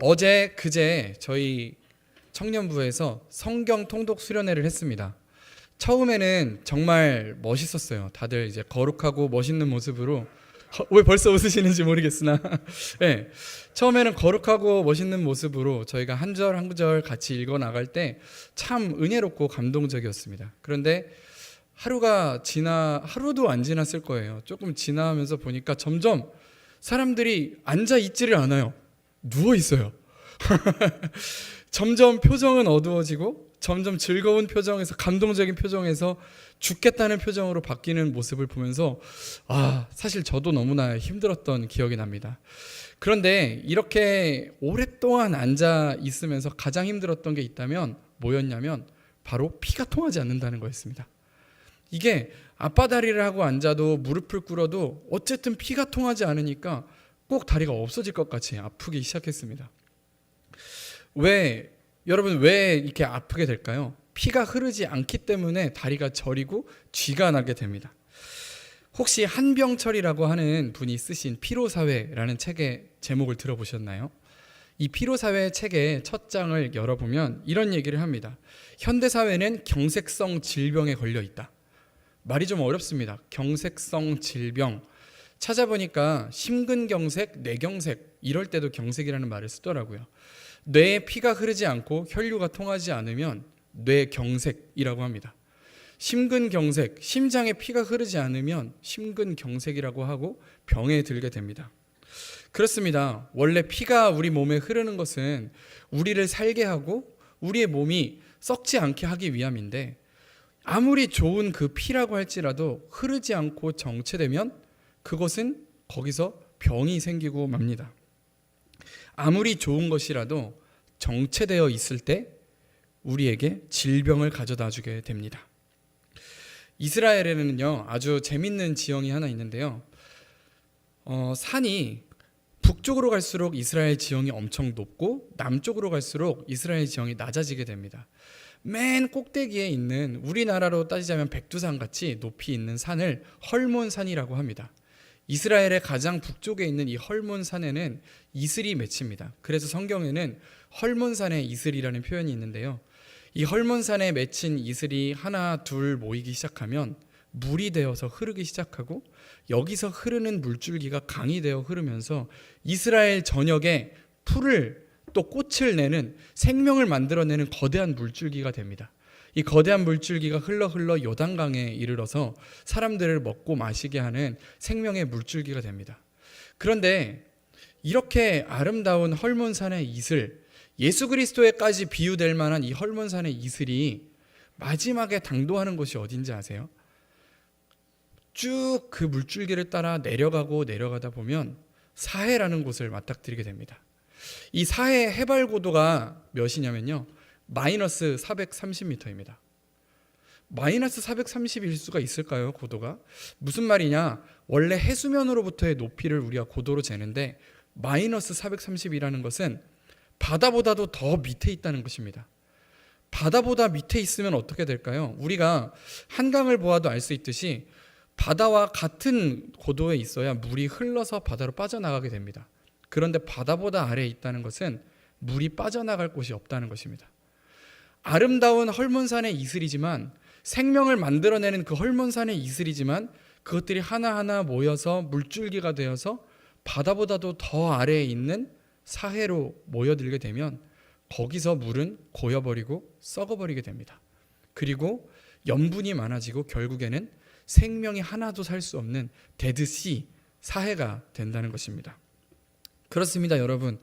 어제 그제 저희 청년부에서 성경 통독 수련회를 했습니다. 처음에는 정말 멋있었어요. 다들 이제 거룩하고 멋있는 모습으로 어, 왜 벌써 웃으시는지 모르겠으나 네, 처음에는 거룩하고 멋있는 모습으로 저희가 한 절한 구절 같이 읽어 나갈 때 참 은혜롭고 감동적이었습니다. 그런데 하루가 지나 하루도 안 지났을 거예요. 조금 지나면서 보니까 점점 사람들이 앉아 있지를 않아요. 누워 있어요. 점점 표정은 어두워지고 점점 즐거운 표정에서 감동적인 표정에서 죽겠다는 표정으로 바뀌는 모습을 보면서 아, 사실 저도 너무나 힘들었던 기억이 납니다. 그런데 이렇게 오랫동안 앉아 있으면서 가장 힘들었던 게 있다면 뭐였냐면 바로 피가 통하지 않는다는 거였습니다. 이게 앞바다리를 하고 앉아도 무릎을 꿇어도 어쨌든 피가 통하지 않으니까 꼭 다리가 없어질 것 같이 아프기 시작했습니다. 왜 여러분 왜 이렇게 아프게 될까요? 피가 흐르지 않기 때문에 다리가 저리고 쥐가 나게 됩니다. 혹시 한병철이라고 하는 분이 쓰신 피로사회라는 책의 제목을 들어보셨나요? 이 피로사회 책의 첫 장을 열어보면 이런 얘기를 합니다. 현대사회는 경색성 질병에 걸려 있다. 말이 좀 어렵습니다. 경색성 질병. 찾아보니까 심근경색, 뇌경색, 이럴 때도 경색이라는 말을 쓰더라고요. 뇌에 피가 흐르지 않고 혈류가 통하지 않으면 뇌경색이라고 합니다. 심근경색, 심장에 피가 흐르지 않으면 심근경색이라고 하고 병에 들게 됩니다. 그렇습니다. 원래 피가 우리 몸에 흐르는 것은 우리를 살게 하고 우리의 몸이 썩지 않게 하기 위함인데 아무리 좋은 그 피라고 할지라도 흐르지 않고 정체되면 그것은 거기서 병이 생기고 맙니다. 아무리 좋은 것이라도 정체되어 있을 때 우리에게 질병을 가져다 주게 됩니다. 이스라엘에는요 아주 재밌는 지형이 하나 있는데요. 어, 산이 북쪽으로 갈수록 이스라엘 지형이 엄청 높고 남쪽으로 갈수록 이스라엘 지형이 낮아지게 됩니다. 맨 꼭대기에 있는 우리나라로 따지자면 백두산 같이 높이 있는 산을 헐몬산이라고 합니다. 이스라엘의 가장 북쪽에 있는 이 헐몬산에는 이슬이 맺힙니다. 그래서 성경에는 헐몬산의 이슬이라는 표현이 있는데요. 이 헐몬산에 맺힌 이슬이 하나 둘 모이기 시작하면 물이 되어서 흐르기 시작하고 여기서 흐르는 물줄기가 강이 되어 흐르면서 이스라엘 전역에 풀을 또 꽃을 내는 생명을 만들어내는 거대한 물줄기가 됩니다. 이 거대한 물줄기가 흘러 흘러 요단강에 이르러서 사람들을 먹고 마시게 하는 생명의 물줄기가 됩니다. 그런데 이렇게 아름다운 헐몬산의 이슬, 예수 그리스도에까지 비유될 만한 이 헐몬산의 이슬이 마지막에 당도하는 곳이 어딘지 아세요? 쭉 그 물줄기를 따라 내려가고 내려가다 보면 사해라는 곳을 맞닥뜨리게 됩니다. 이 사해 해발 고도가 몇이냐면요. 마이너스 430m입니다. 마이너스 430일 수가 있을까요? 고도가? 무슨 말이냐? 원래 해수면으로부터의 높이를 우리가 고도로 재는데 마이너스 430이라는 것은 바다보다도 더 밑에 있다는 것입니다. 바다보다 밑에 있으면 어떻게 될까요? 우리가 한강을 보아도 알 수 있듯이 바다와 같은 고도에 있어야 물이 흘러서 바다로 빠져나가게 됩니다. 그런데 바다보다 아래에 있다는 것은 물이 빠져나갈 곳이 없다는 것입니다. 아름다운 헐몬산의 이슬이지만 생명을 만들어내는 그 헐몬산의 이슬이지만 그것들이 하나하나 모여서 물줄기가 되어서 바다보다도 더 아래에 있는 사해로 모여들게 되면 거기서 물은 고여버리고 썩어버리게 됩니다. 그리고 염분이 많아지고 결국에는 생명이 하나도 살 수 없는 데드시 사해가 된다는 것입니다. 그렇습니다, 여러분.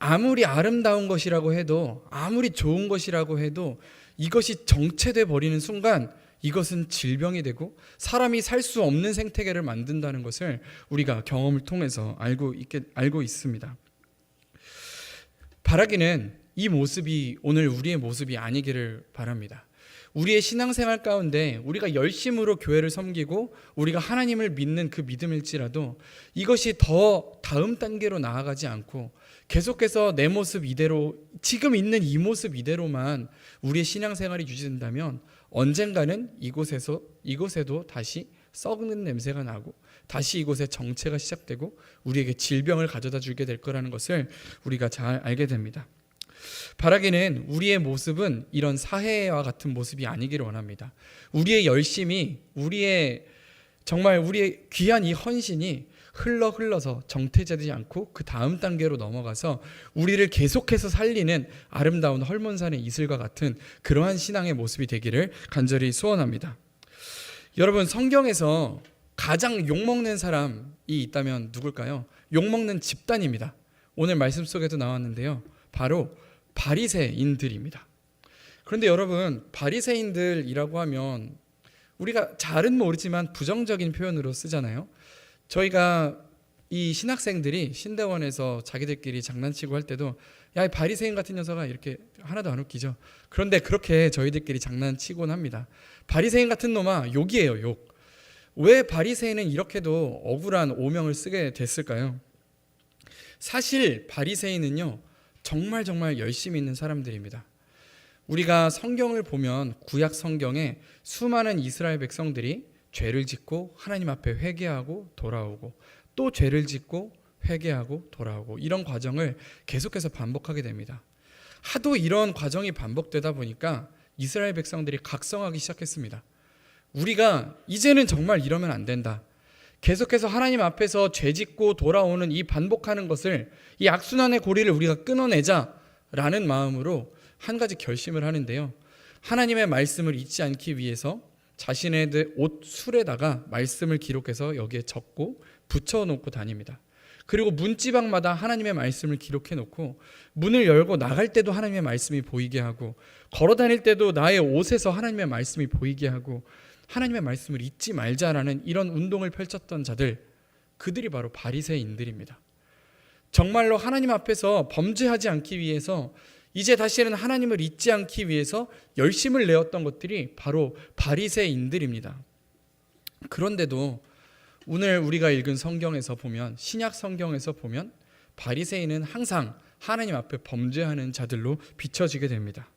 아무리 아름다운 것이라고 해도 아무리 좋은 것이라고 해도 이것이 정체돼 버리는 순간 이것은 질병이 되고 사람이 살 수 없는 생태계를 만든다는 것을 우리가 경험을 통해서 알고 있게 알고 있습니다. 바라기는 이 모습이 오늘 우리의 모습이 아니기를 바랍니다. 우리의 신앙생활 가운데 우리가 열심으로 교회를 섬기고 우리가 하나님을 믿는 그 믿음일지라도 이것이 더 다음 단계로 나아가지 않고 계속해서 내 모습 이대로 지금 있는 이 모습 이대로만 우리의 신앙생활이 유지된다면 언젠가는 이곳에서 이곳에도 다시 썩는 냄새가 나고 다시 이곳에 정체가 시작되고 우리에게 질병을 가져다 주게 될 거라는 것을 우리가 잘 알게 됩니다. 바라기는 우리의 모습은 이런 사해와 같은 모습이 아니기를 원합니다. 우리의 열심이 우리의 정말 우리의 귀한 이 헌신이 흘러 흘러서 정체되지 않고 그 다음 단계로 넘어가서 우리를 계속해서 살리는 아름다운 헐몬산의 이슬과 같은 그러한 신앙의 모습이 되기를 간절히 소원합니다. 여러분 성경에서 가장 욕먹는 사람이 있다면 누굴까요? 욕먹는 집단입니다. 오늘 말씀 속에도 나왔는데요. 바로 바리새인들입니다. 그런데 여러분 바리새인들이라고 하면 우리가 잘은 모르지만 부정적인 표현으로 쓰잖아요. 저희가 이 신학생들이 신대원에서 자기들끼리 장난치고 할 때도 야, 이 바리새인 같은 녀석아 이렇게 하나도 안 웃기죠. 그런데 그렇게 저희들끼리 장난치곤 합니다. 바리새인 같은 놈아 욕이에요, 욕. 왜 바리새인은 이렇게도 억울한 오명을 쓰게 됐을까요? 사실 바리새인은요. 정말 정말 열심히 있는 사람들입니다. 우리가 성경을 보면 구약 성경에 수많은 이스라엘 백성들이 죄를 짓고 하나님 앞에 회개하고 돌아오고 또 죄를 짓고 회개하고 돌아오고 이런 과정을 계속해서 반복하게 됩니다. 하도 이런 과정이 반복되다 보니까 이스라엘 백성들이 각성하기 시작했습니다. 우리가 이제는 정말 이러면 안 된다. 계속해서 하나님 앞에서 죄 짓고 돌아오는 이 반복하는 것을 이 악순환의 고리를 우리가 끊어내자라는 마음으로 한 가지 결심을 하는데요. 하나님의 말씀을 잊지 않기 위해서 자신의 옷 술에다가 말씀을 기록해서 여기에 적고 붙여 놓고 다닙니다. 그리고 문지방마다 하나님의 말씀을 기록해 놓고 문을 열고 나갈 때도 하나님의 말씀이 보이게 하고 걸어 다닐 때도 나의 옷에서 하나님의 말씀이 보이게 하고 하나님의 말씀을 잊지 말자라는 이런 운동을 펼쳤던 자들 그들이 바로 바리새인들입니다. 정말로 하나님 앞에서 범죄하지 않기 위해서 이제 다시는 하나님을 잊지 않기 위해서 열심을 내었던 것들이 바로 바리새인들입니다. 그런데도 오늘 우리가 읽은 성경에서 보면 신약 성경에서 보면 바리새인은 항상 하나님 앞에 범죄하는 자들로 비춰지게 됩니다.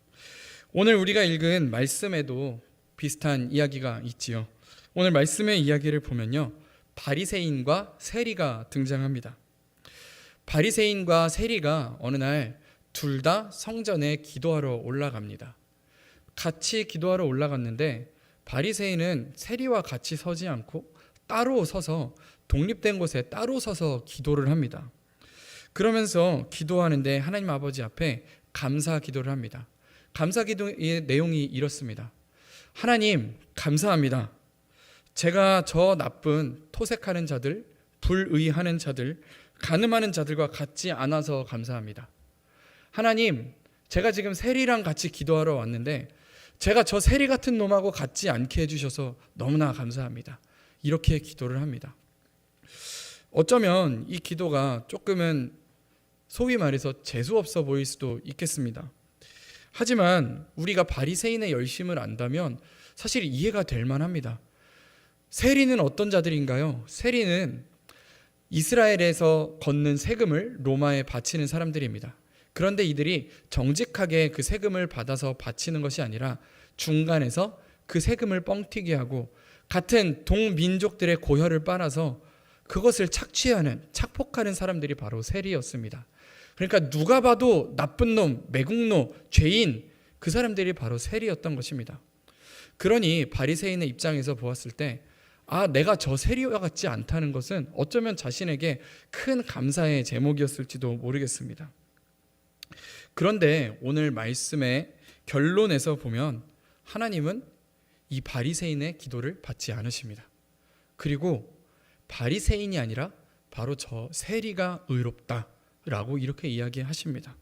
오늘 우리가 읽은 말씀에도 비슷한 이야기가 있지요. 오늘 말씀의 이야기를 보면요. 바리새인과 세리가 등장합니다. 바리새인과 세리가 어느 날 둘 다 성전에 기도하러 올라갑니다. 같이 기도하러 올라갔는데 바리새인은 세리와 같이 서지 않고 따로 서서 독립된 곳에 따로 서서 기도를 합니다. 그러면서 기도하는데 하나님 아버지 앞에 감사 기도를 합니다. 감사 기도의 내용이 이렇습니다. 하나님, 감사합니다. 제가 저 나쁜 토색하는 자들, 불의하는 자들, 가늠하는 자들과 같지 않아서 감사합니다. 하나님, 제가 지금 세리랑 같이 기도하러 왔는데 제가 저 세리 같은 놈하고 같지 않게 해주셔서 너무나 감사합니다. 이렇게 기도를 합니다. 어쩌면 이 기도가 조금은 소위 말해서 재수 없어 보일 수도 있겠습니다. 하지만 우리가 바리새인의 열심을 안다면 사실 이해가 될 만합니다. 세리는 어떤 자들인가요? 세리는 이스라엘에서 걷는 세금을 로마에 바치는 사람들입니다. 그런데 이들이 정직하게 그 세금을 받아서 바치는 것이 아니라 중간에서 그 세금을 뻥튀기 하고 같은 동민족들의 고혈을 빨아서 그것을 착취하는 착폭하는 사람들이 바로 세리였습니다. 그러니까 누가 봐도 나쁜 놈, 매국노, 죄인 그 사람들이 바로 세리였던 것입니다. 그러니 바리새인의 입장에서 보았을 때 아, 내가 저 세리와 같지 않다는 것은 어쩌면 자신에게 큰 감사의 제목이었을지도 모르겠습니다. 그런데 오늘 말씀의 결론에서 보면 하나님은 이 바리새인의 기도를 받지 않으십니다. 그리고 바리새인이 아니라 바로 저 세리가 의롭다 라고 이렇게 이야기하십니다.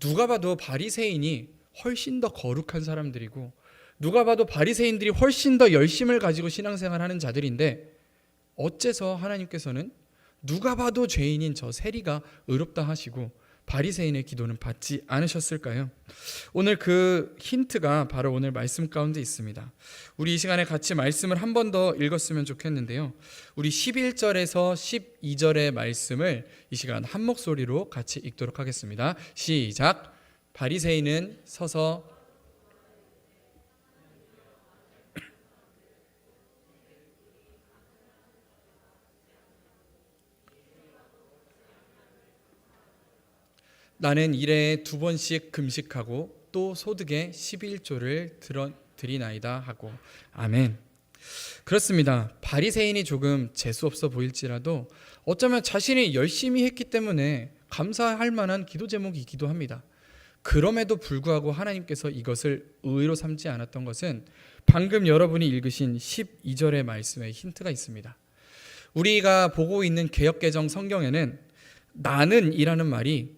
누가 봐도 바리새인이 훨씬 더 거룩한 사람들이고 누가 봐도 바리새인들이 훨씬 더 열심을 가지고 신앙생활하는 자들인데 어째서 하나님께서는 누가 봐도 죄인인 저 세리가 의롭다 하시고 바리새인의 기도는 받지 않으셨을까요? 오늘 그 힌트가 바로 오늘 말씀 가운데 있습니다. 우리 이 시간에 같이 말씀을 한 번 더 읽었으면 좋겠는데요. 우리 11절에서 12절의 말씀을 이 시간 한 목소리로 같이 읽도록 하겠습니다. 시작. 바리새인은 서서 나는 일에 두 번씩 금식하고 또 소득의 11조를 들어 드리나이다 하고 아멘. 그렇습니다. 바리새인이 조금 재수 없어 보일지라도 어쩌면 자신이 열심히 했기 때문에 감사할 만한 기도 제목이기도 합니다. 그럼에도 불구하고 하나님께서 이것을 의로 삼지 않았던 것은 방금 여러분이 읽으신 12절의 말씀에 힌트가 있습니다. 우리가 보고 있는 개혁개정 성경에는 나는이라는 말이 딱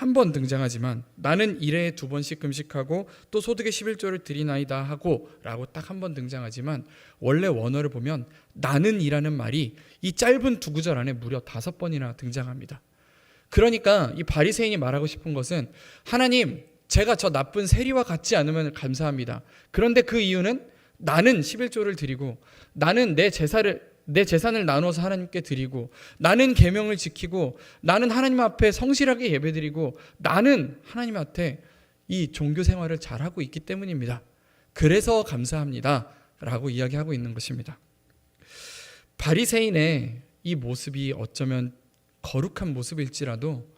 한 번 등장하지만 나는 일에 두 번씩 금식하고 또 소득의 11조를 드리나이다 하고 라고 딱 한 번 등장하지만 원래 원어를 보면 나는 이라는 말이 이 짧은 두 구절 안에 무려 다섯 번이나 등장합니다. 그러니까 이 바리새인이 말하고 싶은 것은 하나님 제가 저 나쁜 세리와 같지 않으면 감사합니다. 그런데 그 이유는 나는 11조를 드리고 나는 내 제사를 내 재산을 나눠서 하나님께 드리고 나는 계명을 지키고 나는 하나님 앞에 성실하게 예배드리고 나는 하나님 앞에 이 종교 생활을 잘하고 있기 때문입니다. 그래서 감사합니다라고 이야기하고 있는 것입니다. 바리새인의 이 모습이 어쩌면 거룩한 모습일지라도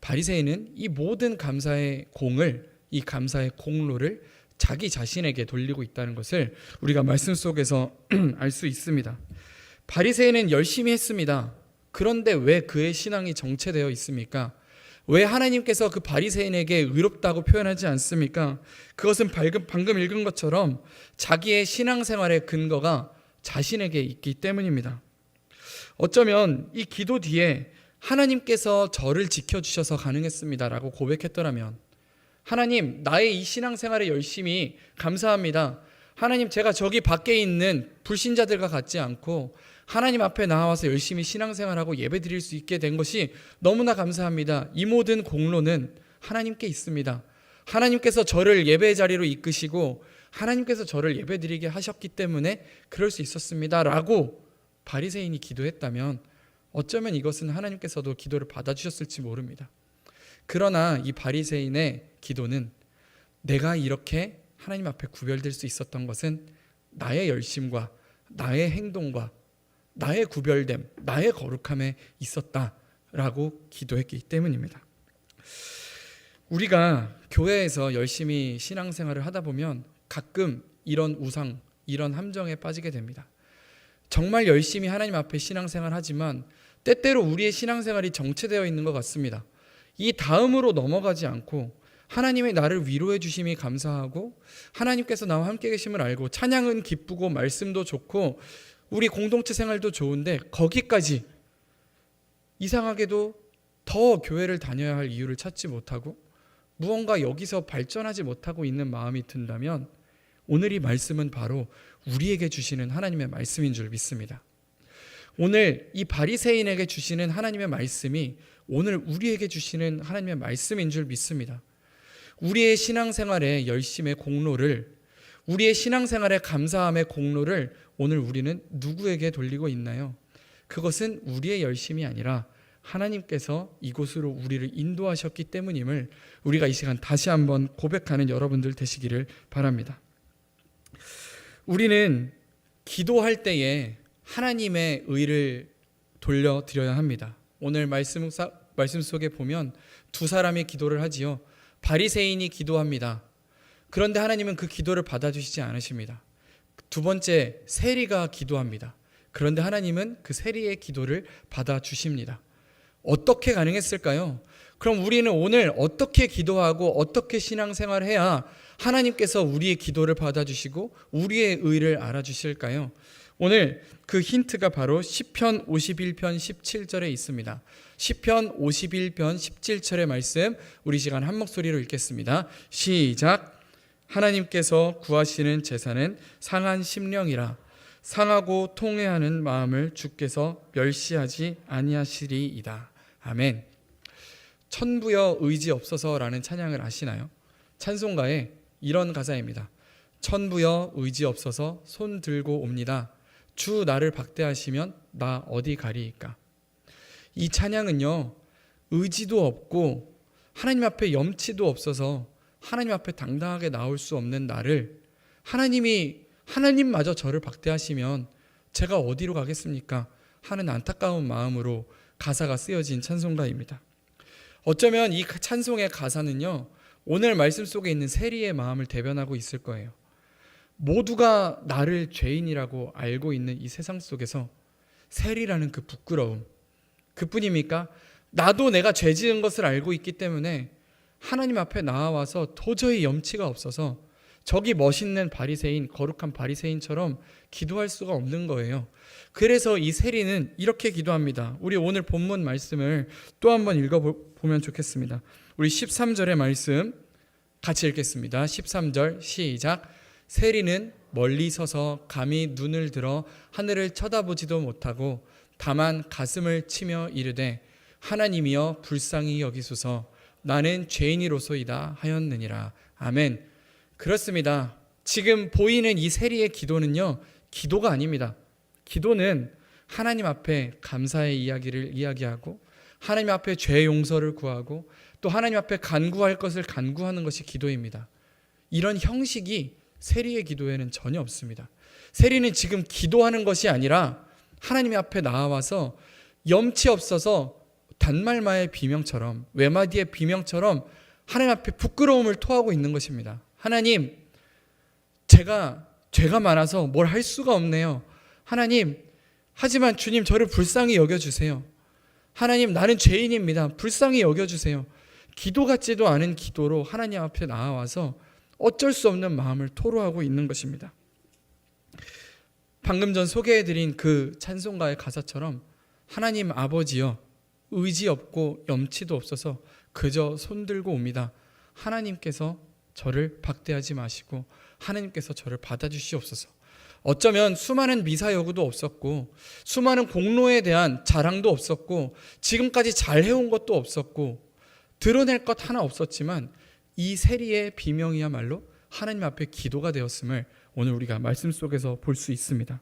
바리새인은 이 모든 감사의 공을 이 감사의 공로를 자기 자신에게 돌리고 있다는 것을 우리가 말씀 속에서 알 수 있습니다. 바리새인은 열심히 했습니다. 그런데 왜 그의 신앙이 정체되어 있습니까? 왜 하나님께서 그 바리새인에게 의롭다고 표현하지 않습니까? 그것은 방금, 읽은 것처럼 자기의 신앙생활의 근거가 자신에게 있기 때문입니다. 어쩌면 이 기도 뒤에 하나님께서 저를 지켜주셔서 가능했습니다라고 고백했더라면 하나님 나의 이 신앙생활에 열심히 감사합니다. 하나님 제가 저기 밖에 있는 불신자들과 같지 않고 하나님 앞에 나와서 열심히 신앙생활하고 예배 드릴 수 있게 된 것이 너무나 감사합니다. 이 모든 공로는 하나님께 있습니다. 하나님께서 저를 예배 자리로 이끄시고 하나님께서 저를 예배 드리게 하셨기 때문에 그럴 수 있었습니다 라고 바리새인이 기도했다면 어쩌면 이것은 하나님께서도 기도를 받아주셨을지 모릅니다. 그러나 이 바리새인의 기도는 내가 이렇게 하나님 앞에 구별될 수 있었던 것은 나의 열심과 나의 행동과 나의 구별됨, 나의 거룩함에 있었다라고 기도했기 때문입니다. 우리가 교회에서 열심히 신앙생활을 하다 보면 가끔 이런 우상, 이런 함정에 빠지게 됩니다. 정말 열심히 하나님 앞에 신앙생활 하지만 때때로 우리의 신앙생활이 정체되어 있는 것 같습니다. 이 다음으로 넘어가지 않고 하나님의 나를 위로해 주심이 감사하고 하나님께서 나와 함께 계심을 알고 찬양은 기쁘고 말씀도 좋고 우리 공동체 생활도 좋은데 거기까지 이상하게도 더 교회를 다녀야 할 이유를 찾지 못하고 무언가 여기서 발전하지 못하고 있는 마음이 든다면 오늘 이 말씀은 바로 우리에게 주시는 하나님의 말씀인 줄 믿습니다. 오늘 이 바리새인에게 주시는 하나님의 말씀이 오늘 우리에게 주시는 하나님의 말씀인 줄 믿습니다. 우리의 신앙생활의 열심의 공로를 우리의 신앙생활의 감사함의 공로를 오늘 우리는 누구에게 돌리고 있나요? 그것은 우리의 열심이 아니라 하나님께서 이곳으로 우리를 인도하셨기 때문임을 우리가 이 시간 다시 한번 고백하는 여러분들 되시기를 바랍니다. 우리는 기도할 때에 하나님의 의를 돌려드려야 합니다. 오늘 말씀, 말씀 속에 보면 두 사람이 기도를 하지요. 바리새인이 기도합니다. 그런데 하나님은 그 기도를 받아주시지 않으십니다. 두 번째 세리가 기도합니다. 그런데 하나님은 그 세리의 기도를 받아 주십니다. 어떻게 가능했을까요? 그럼 우리는 오늘 어떻게 기도하고 어떻게 신앙생활 해야 하나님께서 우리의 기도를 받아주시고 우리의 의를 알아주실까요? 오늘 그 힌트가 바로 시편 51편 17절에 있습니다. 시편 51편 17절의 말씀 우리 시간 한 목소리로 읽겠습니다. 시작. 하나님께서 구하시는 제사는 상한 심령이라 상하고 통회하는 마음을 주께서 멸시하지 아니하시리이다. 아멘. 천부여 의지 없어서라는 찬양을 아시나요? 찬송가에 이런 가사입니다. 천부여 의지 없어서 손 들고 옵니다. 주 나를 박대하시면 나 어디 가리이까? 이 찬양은요. 의지도 없고 하나님 앞에 염치도 없어서 하나님 앞에 당당하게 나올 수 없는 나를 하나님이 하나님마저 저를 박대하시면 제가 어디로 가겠습니까? 하는 안타까운 마음으로 가사가 쓰여진 찬송가입니다. 어쩌면 이 찬송의 가사는요. 오늘 말씀 속에 있는 세리의 마음을 대변하고 있을 거예요. 모두가 나를 죄인이라고 알고 있는 이 세상 속에서 세리라는 그 부끄러움 그뿐입니까? 나도 내가 죄 지은 것을 알고 있기 때문에 하나님 앞에 나와서 도저히 염치가 없어서 저기 멋있는 바리새인 거룩한 바리새인처럼 기도할 수가 없는 거예요. 그래서 이 세리는 이렇게 기도합니다. 우리 오늘 본문 말씀을 또 한번 읽어 보면 좋겠습니다. 우리 13절의 말씀 같이 읽겠습니다. 13절 시작. 세리는 멀리 서서 감히 눈을 들어 하늘을 쳐다보지도 못하고 다만 가슴을 치며 이르되 하나님이여 불쌍히 여기소서 나는 죄인이로소이다 하였느니라. 아멘. 그렇습니다. 지금 보이는 이 세리의 기도는요. 기도가 아닙니다. 기도는 하나님 앞에 감사의 이야기를 이야기하고 하나님 앞에 죄 용서를 구하고 또 하나님 앞에 간구할 것을 간구하는 것이 기도입니다. 이런 형식이 세리의 기도에는 전혀 없습니다. 세리는 지금 기도하는 것이 아니라 하나님 앞에 나와서 염치 없어서 단말마의 비명처럼 외마디의 비명처럼 하나님 앞에 부끄러움을 토하고 있는 것입니다. 하나님, 제가 죄가 많아서 뭘 할 수가 없네요. 하나님, 하지만 주님 저를 불쌍히 여겨 주세요. 하나님, 나는 죄인입니다. 불쌍히 여겨 주세요. 기도 같지도 않은 기도로 하나님 앞에 나와서 어쩔 수 없는 마음을 토로하고 있는 것입니다. 방금 전 소개해드린 그 찬송가의 가사처럼 하나님 아버지여 의지 없고 염치도 없어서 그저 손들고 옵니다. 하나님께서 저를 박대하지 마시고 하나님께서 저를 받아주시옵소서. 어쩌면 수많은 미사 여구도 없었고 수많은 공로에 대한 자랑도 없었고 지금까지 잘 해온 것도 없었고 드러낼 것 하나 없었지만 이 세리의 비명이야말로 하나님 앞에 기도가 되었음을 오늘 우리가 말씀 속에서 볼 수 있습니다.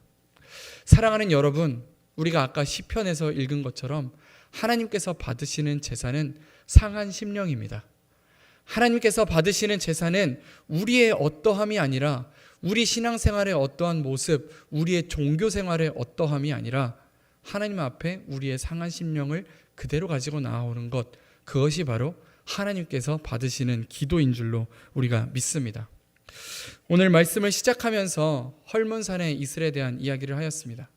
사랑하는 여러분, 우리가 아까 시편에서 읽은 것처럼 하나님께서 받으시는 제사는 상한 심령입니다. 하나님께서 받으시는 제사는 우리의 어떠함이 아니라 우리 신앙생활의 어떠한 모습, 우리의 종교 생활의 어떠함이 아니라 하나님 앞에 우리의 상한 심령을 그대로 가지고 나오는 것, 그것이 바로 하나님께서 받으시는 기도인 줄로 우리가 믿습니다. 오늘 말씀을 시작하면서 헐몬산의 이슬에 대한 이야기를 하였습니다.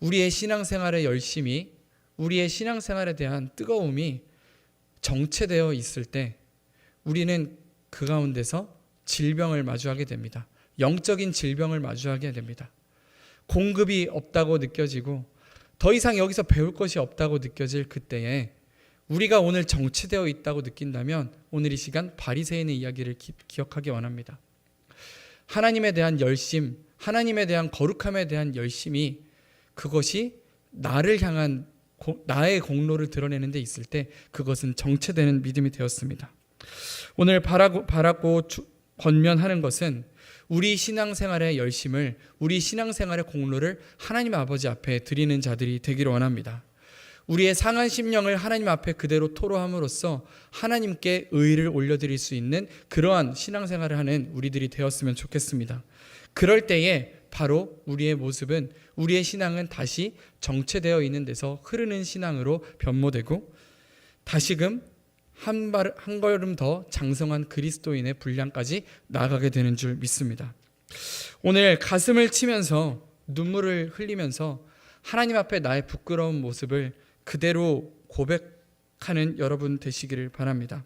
우리의 신앙생활의 열심이 우리의 신앙생활에 대한 뜨거움이 정체되어 있을 때 우리는 그 가운데서 질병을 마주하게 됩니다. 영적인 질병을 마주하게 됩니다. 공급이 없다고 느껴지고 더 이상 여기서 배울 것이 없다고 느껴질 그때에 우리가 오늘 정체되어 있다고 느낀다면 오늘 이 시간 바리새인의 이야기를 기, 기억하기 원합니다. 하나님에 대한 열심, 하나님에 대한 거룩함에 대한 열심이 그것이 나를 향한 고, 나의 공로를 드러내는 데 있을 때 그것은 정체되는 믿음이 되었습니다. 오늘 바라고, 바라고 주, 권면하는 것은 우리 신앙생활의 열심을 우리 신앙생활의 공로를 하나님 아버지 앞에 드리는 자들이 되기를 원합니다. 우리의 상한 심령을 하나님 앞에 그대로 토로함으로써 하나님께 의를 올려드릴 수 있는 그러한 신앙생활을 하는 우리들이 되었으면 좋겠습니다. 그럴 때에 바로 우리의 모습은 우리의 신앙은 다시 정체되어 있는 데서 흐르는 신앙으로 변모되고 다시금 한, 발, 한 걸음 더 장성한 그리스도인의 분량까지 나아가게 되는 줄 믿습니다. 오늘 가슴을 치면서 눈물을 흘리면서 하나님 앞에 나의 부끄러운 모습을 그대로 고백하는 여러분 되시기를 바랍니다.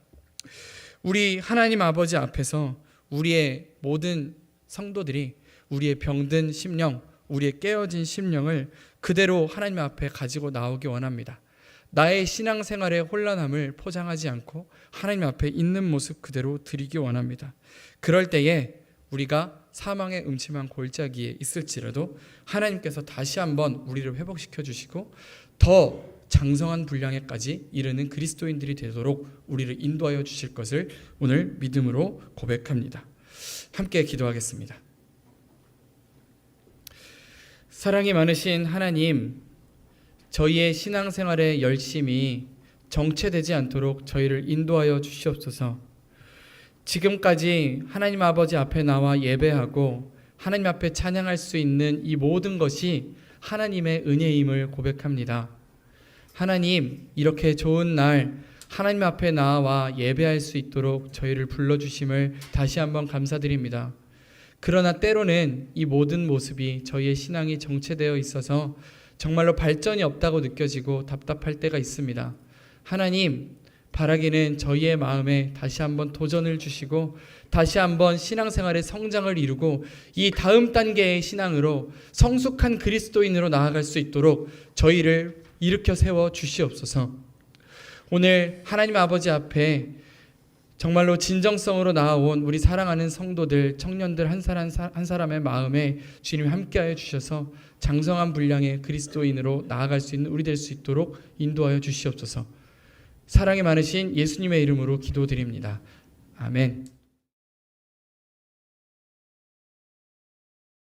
우리 하나님 아버지 앞에서 우리의 모든 성도들이 우리의 병든 심령, 우리의 깨어진 심령을 그대로 하나님 앞에 가지고 나오기 원합니다. 나의 신앙생활의 혼란함을 포장하지 않고 하나님 앞에 있는 모습 그대로 드리기 원합니다. 그럴 때에 우리가 사망의 음침한 골짜기에 있을지라도 하나님께서 다시 한번 우리를 회복시켜 주시고 더 장성한 분량에까지 이르는 그리스도인들이 되도록 우리를 인도하여 주실 것을 오늘 믿음으로 고백합니다. 함께 기도하겠습니다. 사랑이 많으신 하나님, 저희의 신앙생활의 열심이 정체되지 않도록 저희를 인도하여 주시옵소서. 지금까지 하나님 아버지 앞에 나와 예배하고 하나님 앞에 찬양할 수 있는 이 모든 것이 하나님의 은혜임을 고백합니다. 하나님, 이렇게 좋은 날 하나님 앞에 나와 예배할 수 있도록 저희를 불러주심을 다시 한번 감사드립니다. 그러나 때로는 이 모든 모습이 저희의 신앙이 정체되어 있어서 정말로 발전이 없다고 느껴지고 답답할 때가 있습니다. 하나님, 바라기는 저희의 마음에 다시 한번 도전을 주시고 다시 한번 신앙생활의 성장을 이루고 이 다음 단계의 신앙으로 성숙한 그리스도인으로 나아갈 수 있도록 저희를 일으켜 세워 주시옵소서. 오늘 하나님 아버지 앞에 정말로 진정성으로 나아온 우리 사랑하는 성도들, 청년들 한 사람 한 사람의 마음에 주님 함께하여 주셔서 장성한 분량의 그리스도인으로 나아갈 수 있는 우리 될 수 있도록 인도하여 주시옵소서. 사랑이 많으신 예수님의 이름으로 기도드립니다. 아멘.